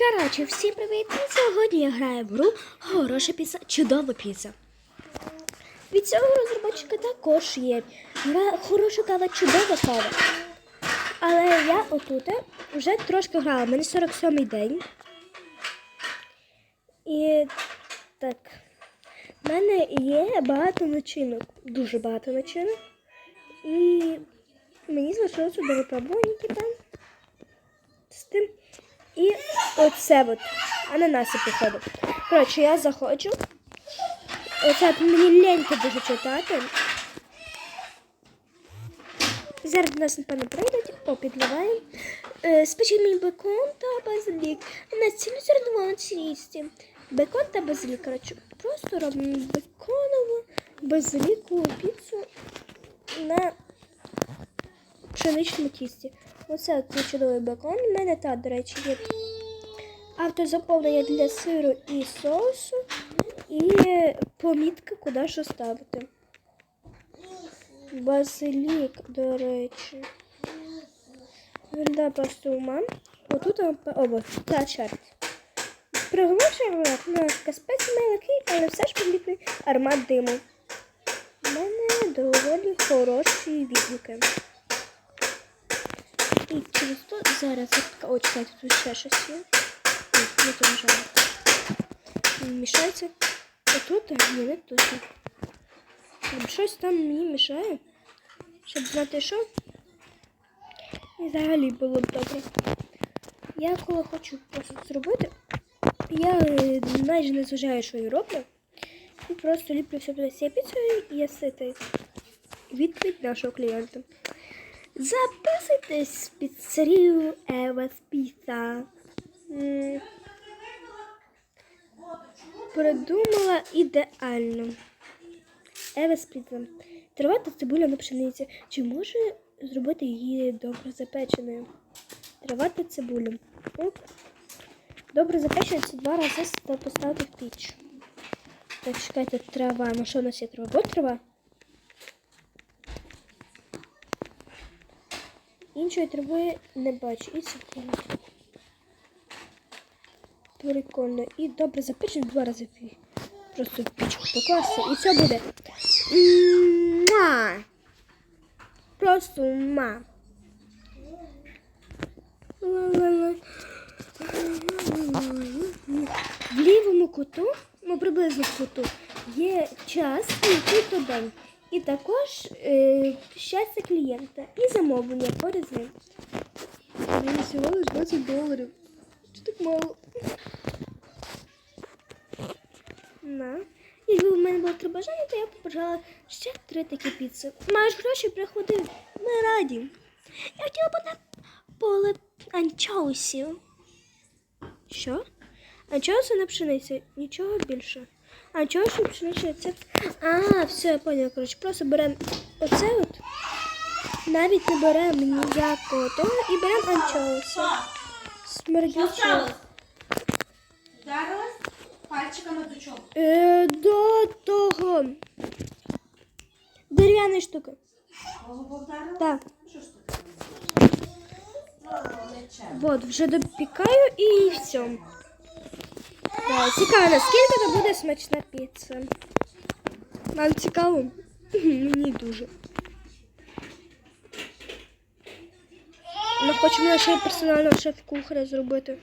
Коротше, всім привіт! І Сьогодні я граю в гру Хороша піца, чудова піца. Від цього розробника також є гра хороша кава, чудова кава. Але я отут вже трошки грала, у мене 47-й день. І так, в мене є багато начинок, дуже багато начинок. І мені залишилося до випробування там з тим. І оце от ананаси походу. Коротше, я заходжу. Оце мені лінько дуже читати. Зараз нас, напевно, прийдуть, попідливаємо. Е, Спечіть мені бекон та базилік. На цілу зерновому цісті. Бекон та базилік. Коротше, просто робимо беконову базилікову піцу на пшеничному тісті. Оце цей чудовий бекон. У мене та, до речі, є автозаповнення для сиру і соусу. І помітка, куди що ставити. Базилік, до речі. Виглядає просто ума. Отут обо, та чарт. Приголошує на спеції майлики, але все ж помітний аромат диму. У мене доволі хороші відгуки. І через то зараз я о, чекайте, тут ще щось є. Ні, не то нажала. Мішається. Отут, ні, не тут. Там Щось там мені мішає. Щоб знати, що. І взагалі було б добре. Я коли хочу просто зробити, я е, майже не зважаю, що я роблю. І просто ліплю все туди цією піцею і я ситий. Відповідь нашого клієнта. Записуйтесь в піцерію Евас Піца. Придумала ідеально. Евас Піца. Тривати цибуля на пшениці. Чи може зробити її добре запеченою? Тривати цибулю. Оп. Добре запечена це два рази ста- поставити в піч. Так, чекайте, трава. Ну що у нас є трава? Вот трава. Іншої трави не бачу. І цибуля. Прикольно. І добре запечено два рази Просто пічку покласти. І все буде. Муа! Просто ма. В лівому куту, ну приблизно в куту, є час і день. І також е, щастя клієнта і замовлення поряд з ним. Мені всього лише 20 доларів. Чи так мало? На. Якби в мене було три бажання, то я б побажала ще три такі піци. Маєш гроші, приходи. Ми раді. Я хотіла б на поле анчоусів. Що? Анчоуси на пшениці. Нічого більше. Анчоуси пшеничний рецепт. А, все, я поняла. Коротше, просто беремо оце от. Навіть не беремо ніякого того і беремо анчоуси. Смердючого. Вдарилась пальчиками до чого? Е, до того. Дерев'яної штуки. Голову вдарила? Так. Що ж? Плече. Вот, вже допікаю і все. Так, цікаво, наскільки це буде смачна піца. Вам цікаво? Мені дуже. Ми хочемо ще персонального шеф-кухаря зробити.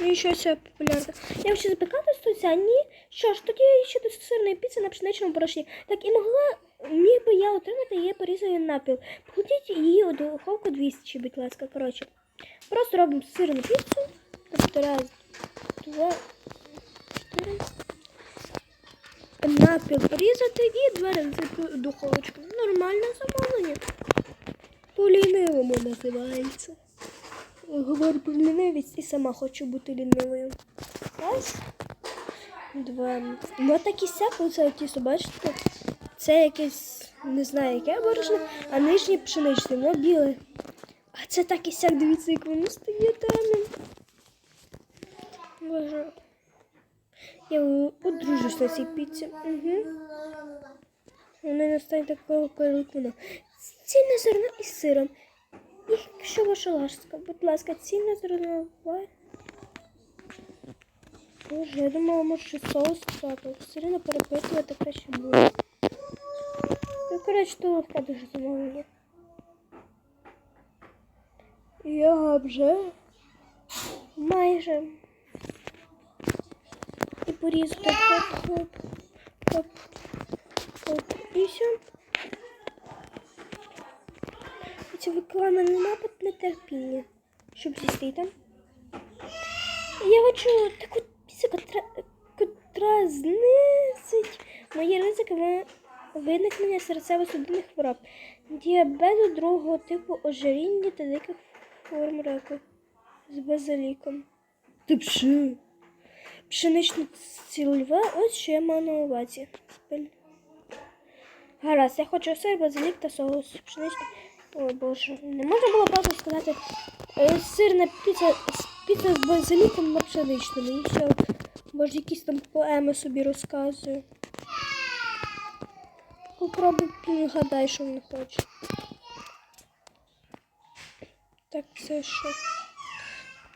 Ну і щось популярне. Я хочу запікати стуця? Ні. Що ж, тоді ще до сирної піци на пшеничному порошні. Так і могла, міг би я отримати її порізану напіл. Покладіть її у духовку 200, будь ласка. Коротше. Просто робимо сирну піцу. Тобто раз, два, чотири. Напіл порізати і два рази в духовочку. Нормальне замовлення. По-лінивому називається. Говорю про лінивість і сама хочу бути лінивою. Раз, два. Ну такі сяк, оце тісто, бачите? Це якесь, не знаю, яке борошно, а нижнє пшеничне, воно біле. А це так і сяк, дивіться, як воно стає темним. Боже. Я одружусь на цій піці. Угу. Вона не стане такого кольору. Цільне зерно із сиром. Якщо ваша ласка, будь ласка, цільне зерно. Боже, я думала, може соус трапив. Все одно перепитувати краще буде. Ну, коротше, то легке дуже замовлення. Я вже майже і поріз хоп, хоп, хоп, хоп, і все. Це викликає мене напад нетерпіння, щоб з'їсти там. Я хочу таку пісню, котра, знизить мої ризики ви- виникнення серцево-судинних хвороб, діабету другого типу ожиріння та диких форм раку з базиліком. Ти пши. Пшенично цільове, ось що я маю на увазі. Гаразд, я хочу сир, базилік та соус. Пшеничний. Ой, боже, не можна було просто сказати е, сирна піца, піца з базиліком на пшеничному. І все. Може, якісь там поеми собі розказую. Попробуй підгадай, що він хоче. Так, це що?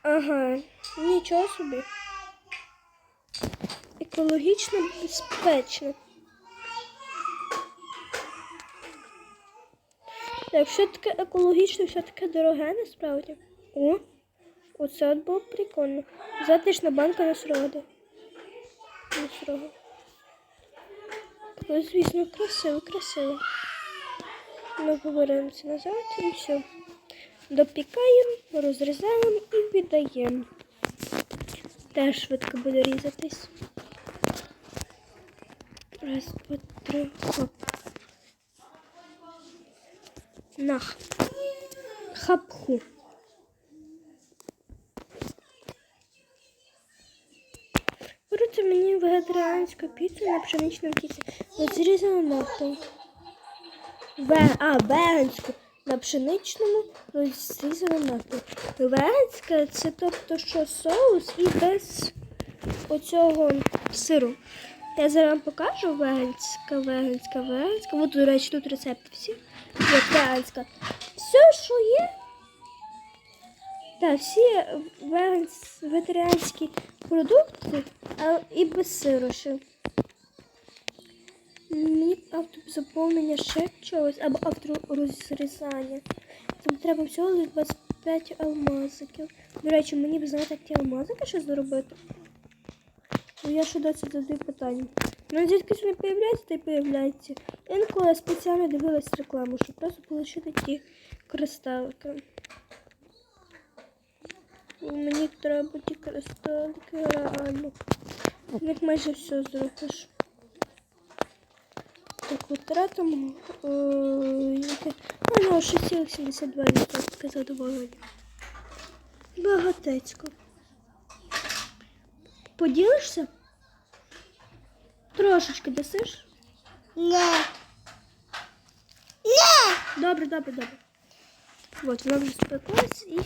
Ага, нічого собі. Екологічно безпечно. Так, все таке екологічно, все таке дороге насправді. О, оце от було прикольно. Затишна банка насроди. Насроди. Ну, звісно, красиво, красиво. Ми повернемося назад і все. Допікаємо, розрізаємо і віддаємо. Теж швидко буде різатись. Раз, два, три, хоп. Нах. Хапху. Беруться мені вегетаріанську піцу на пшеничному тісті. Розрізану навпіл. Ве, а, веганську на пшеничному розрізану навпіл. Веганська це тобто що соус і без оцього сиру. Я зараз вам покажу веганська, веганська, веганська. От, до речі, тут рецепти всі. Є веганська. Все, що є. Так, всі веганс, вегетаріанські продукти, а і без сиру ще. Мені автозаповнення ще чогось або авторозрізання. Там треба всього лише 25 алмазиків. До речі, мені б знати, як ті алмазики ще зробити. Ну, я ще досі задаю питання. Ну, звідки ж не та й появляється. Інколи я спеціально дивилась рекламу, щоб просто отримати ті кристалики. Мені треба ті кристалики реально. Них майже все зробиш. Так, от тратимо. яке- А, ну, 6,72% задоволення. Багатецько. Поділишся? Трошечки дасиш? Не. Добре, добре, добре. От, вона вже спеклась і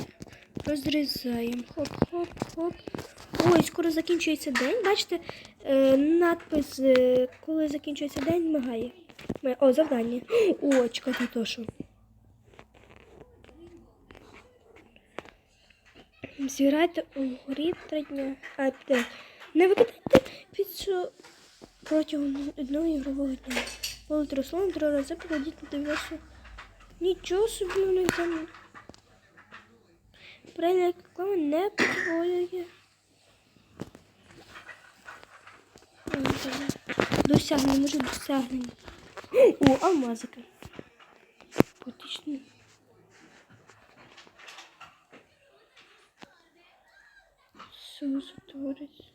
розрізаємо. Хоп, хоп, хоп. Ой, скоро закінчується день. Бачите, е, надпис, е, коли закінчується день, мигає. О, завдання. О, чекайте, то що. Зіграйте у грі три дня. А, де? Не викидайте піцу протягом одного ігрового дня. Володь Руслан три рази покладіть на дев'ясу. Нічого собі них там. Правильно, реклама не підводять. Досягнення, може досягнення. О, алмазика. Потічно. Соус творець.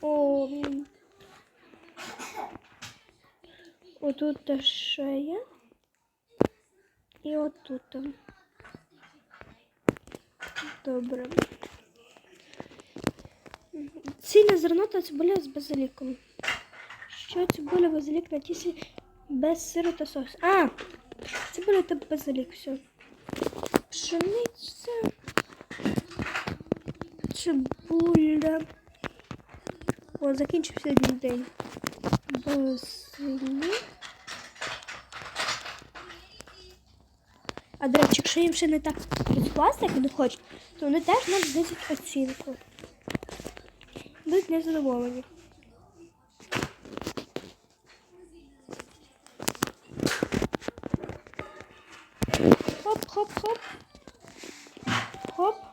О, м. отут шея. І отут. Добре. Цільне зерно та цибуля з базиліком. Що цибуля, базилік на тісі без сиру та соусу. А! Цибуля та базилік, все. Пшениця. Цибуля. О, закінчився один день. Базилік. А до речі, якщо їм ще не так розкласти, як вони хочуть, то вони теж нам знизять оцінку. Будуть незадоволені. Хоп-хоп-хоп. Хоп.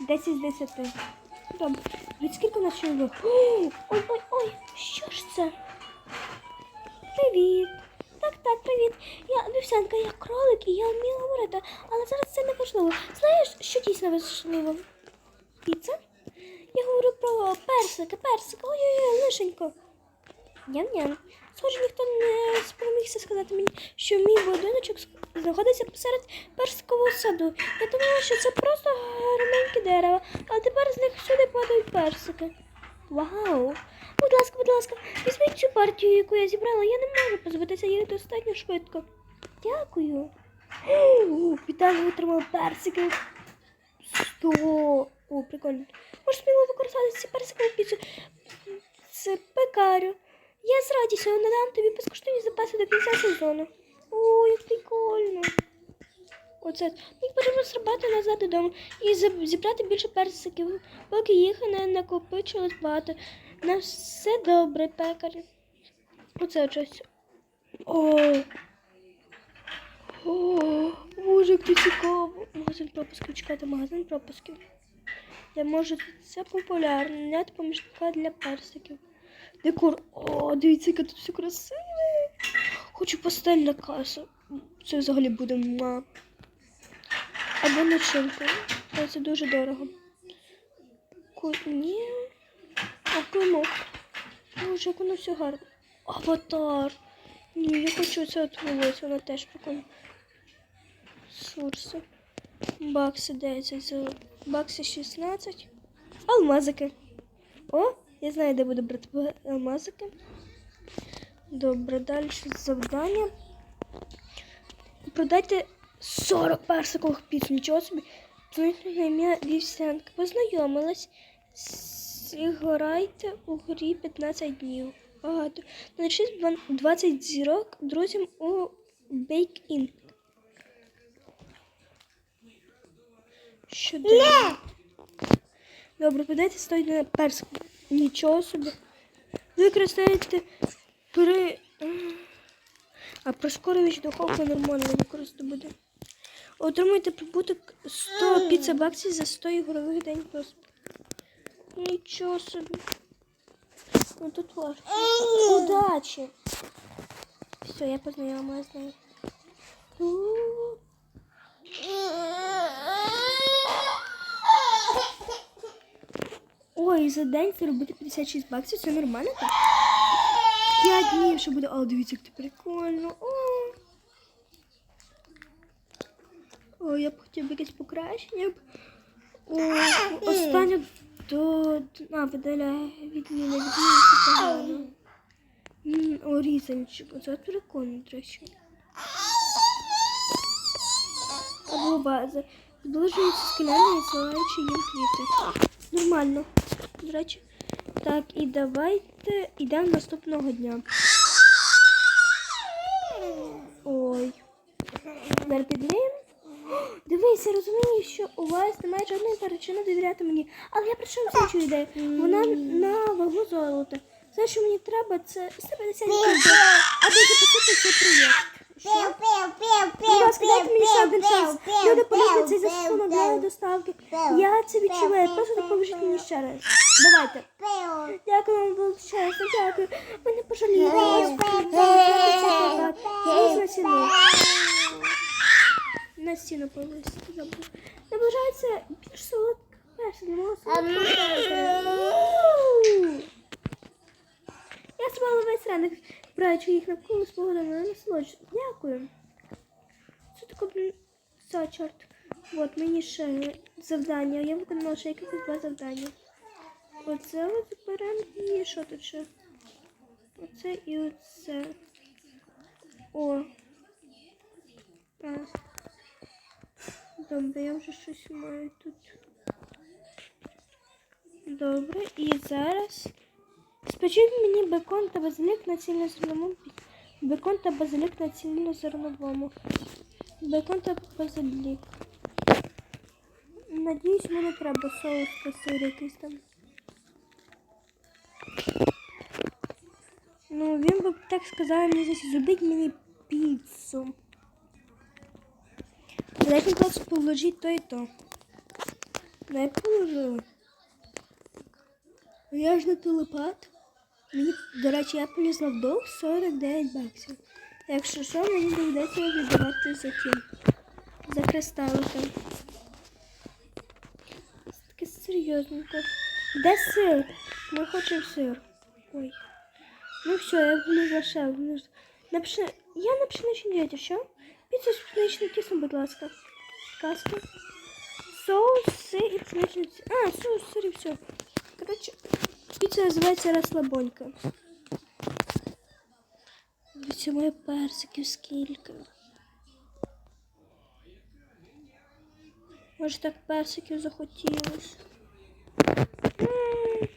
10 з 10. Добре. Від скільки нас ще було? Ой, ой, ой, що ж це? Привіт. Так, так, привіт. Я вівсянка, я кролик і я вмію говорити, але зараз це не важливо. Знаєш, що дійсно важливо? Піца? Я говорю про персики, персики. Ой-ой-ой, лишенько. Ням-ням. Схоже, ніхто не спромігся сказати мені, що мій будиночок знаходиться посеред персикового саду. Я думала, що це просто гарненькі дерева, але тепер з них всюди падають персики. Вау! Будь ласка, будь ласка, візьміть цю партію, яку я зібрала. Я не можу позбутися їх достатньо швидко. Дякую. О, Віталій отримав персики. Сто. О, прикольно. Можеш сміло використати ці персики в піцу. Це пекарю. Я з радістю надам тобі безкоштовні запаси до кінця сезону. О, як прикольно. Оце. Мені потрібно зробити назад додому і зібрати більше персиків, поки їх не накопичилось багато. На все добре, пекар. Оце щось. О. О, боже, як цікаво. Магазин пропусків, чекайте, магазин пропусків. Я можу це популярно, наняти помічника для персиків. Декор. О, дивіться, яке тут все красиве. Хочу пастель на касу. Це взагалі буде ма. Або начинка. Але це дуже дорого. Ку... Ні. А кимок. Боже, як воно все гарно. Аватар. Ні, я хочу це от воно теж прикольно. Сурси. Бакси 10 за бакси 16. Алмазики. О, я знаю, де буду брати алмазики. Добре, далі завдання. Продайте 40 персикових піц. Нічого собі. На ім'я Вівсянка. Познайомилась. Зіграйте у грі 15 днів. Багато. Налишіть 20 зірок друзям у In. Що далі? Добре, подайте стоїть на персик. Нічого собі. Використаєте при. А прискорювач духовка нормально використати буде. Отримуйте прибуток 100 піца баксів за 100 ігрових день просто. Нічого собі. Ну тут важко. Удачі! Все, я познайомилась з нею. Ой, за день заробити 56 баксів, це нормально так? 5 днів, що буде. О, дивіться, як це прикольно. О, О я б хотів якесь покращення. О, останнє до. А, видаляє відміна, відміна, О, різанчик. Це от прикольно, до речі. Або база. Зближується з і силаючи їм квіти. Нормально. До речі. Так, і давайте йдемо наступного дня. Ой. Зараз підніємо. Дивись, розумію, що у вас немає жодної причини довіряти мені. Але я прийшов з іншою ідеєю. Вона на вагу золота. Все, що мені треба, це 150 кілька, аби запустити цей проєкт. Що? Будь ласка, дайте мені ще один шанс. Люди полюблять цей застосунок для доставки. Я це відчуваю. Просто допоможіть мені ще раз. Давайте. Дякую вам величезно, дякую. Ви не пожалієте. Ось, Я ось на стіну. На стіну. Наближається більш солодка перша. Я спала весь ранок, браючи їх навколо на насолоджу. Дякую. Це таке, блін, за чорт. От мені ще завдання. Я виконала ще якихось два завдання. Оце от беремо і що тут ще? Оце і оце. О. А. Добре, я вже щось маю тут. Добре, і зараз. Спечіть мені бекон та базилік на цільнозерновому. Бекон та базилік на цільнозерновому. Бекон та базилік. Надіюсь, мені треба соус та там. Ну, він би так сказав мені здається, зробіть мені піцу. Дайте просто положіть то і то. Дай положу. Я ж не телепат. Мені, до речі, я полізла в долг 49 баксів. Якщо що, мені доведеться віддавати за тим. За кристаликом. Це таке серйозненько. Де сир? Ми хочемо сир. Ой. Ну все, я влізла ще вниз. Я на пшеничній дієті, що? Піцу з пшеничним тістом, будь ласка. Каска. Соус, сир і пшеничний А, соус, сир і все. Коротше, піца називається розслабонька. Дивіться, моє персиків скільки. Може так персиків захотілось. М.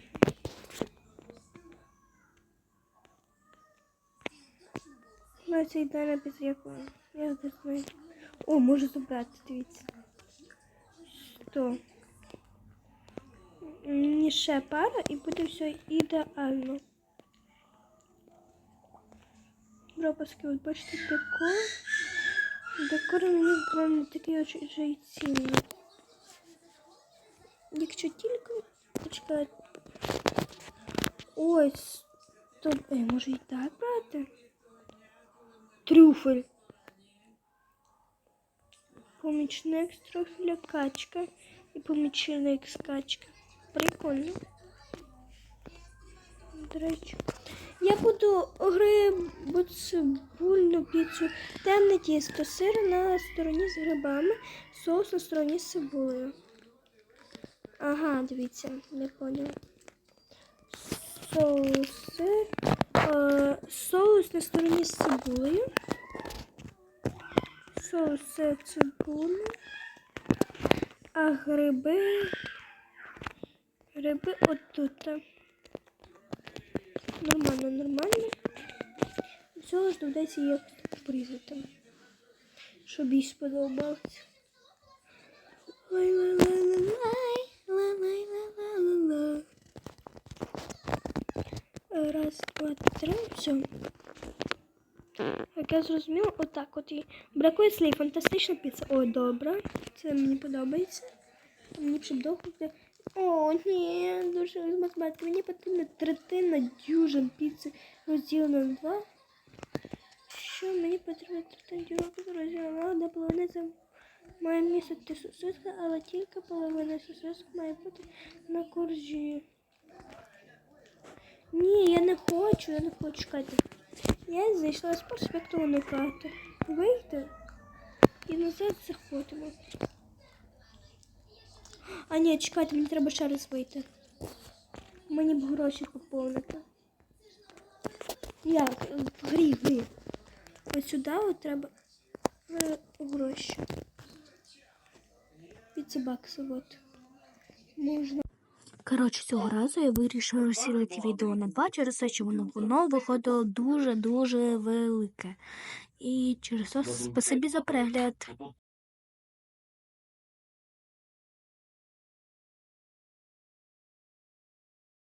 Ну, це ідеально без якого. Я не знаю. О, можу забрати, дивіться. Сто. Ще пара і буде все ідеально. Пропуски, от бачите, декор. Декор мені прям не такий вже і цінний. Якщо тільки почекайте. Стоп. Ей, може і так брати? Трюфель. Помічник з трюфеля качка і помічник з качки. Прикольно. До речі. Я буду грибу цибульну піцу, темне тісто, сир на стороні з грибами, соус на стороні з цибулею. Ага, дивіться, не поняла. Соус, сир, е, соус на стороні з цибулею. Соус з цибулею. А гриби. Гриби отут. Нормально, нормально. Всього ж доведеться так порізати. Щоб їй сподобалось. Раз, два, три, все. Як я зрозуміла, отак от і бракує слів. Фантастична піца. О, добре. Це мені подобається. Мені б довго буде. О, ні, дуже з. Мені потрібна третина дюжин піци розділена на два. Що мені потрібна третина дюжин піци розділена на одна половина це має містити сосиска, але тільки половина сосиска має бути на коржі. Ні, я не хочу, я не хочу чекати. Я зайшла з проспекту уникати. Вийти і назад заходимо. А ні, чекайте, мені треба ще раз вийти. Мені б гроші поповнити. Як? В грі, в грі. Ось сюди от треба е, гроші. Піцебакси, от. Можна. Коротше, цього разу я вирішила розділити відео на два через те, що воно воно виходило дуже-дуже велике. І через це спасибі за перегляд.